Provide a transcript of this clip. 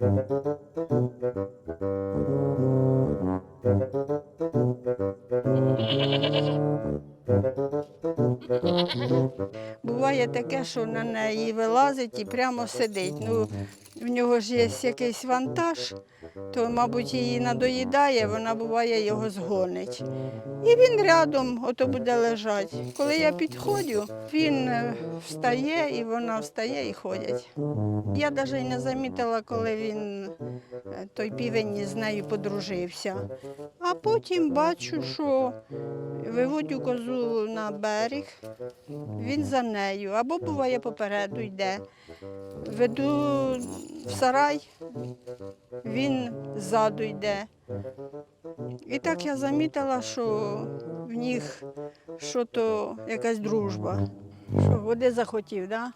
Thank you. Буває таке, що на неї вилазить і прямо сидить. Ну, в нього ж є якийсь вантаж, то, мабуть, її надоїдає, вона буває його згонить. І він рядом ото буде лежати. Коли я підходжу, він е, встає і вона встає і ходять. Я навіть не замітила, коли він е, той півень з нею подружився. А потім бачу, що виводю козу на берег, він за нею, або буває попереду йде. Веду в сарай, він ззаду йде. І так я замітила, що в них що то якась дружба. Що води захотів, да?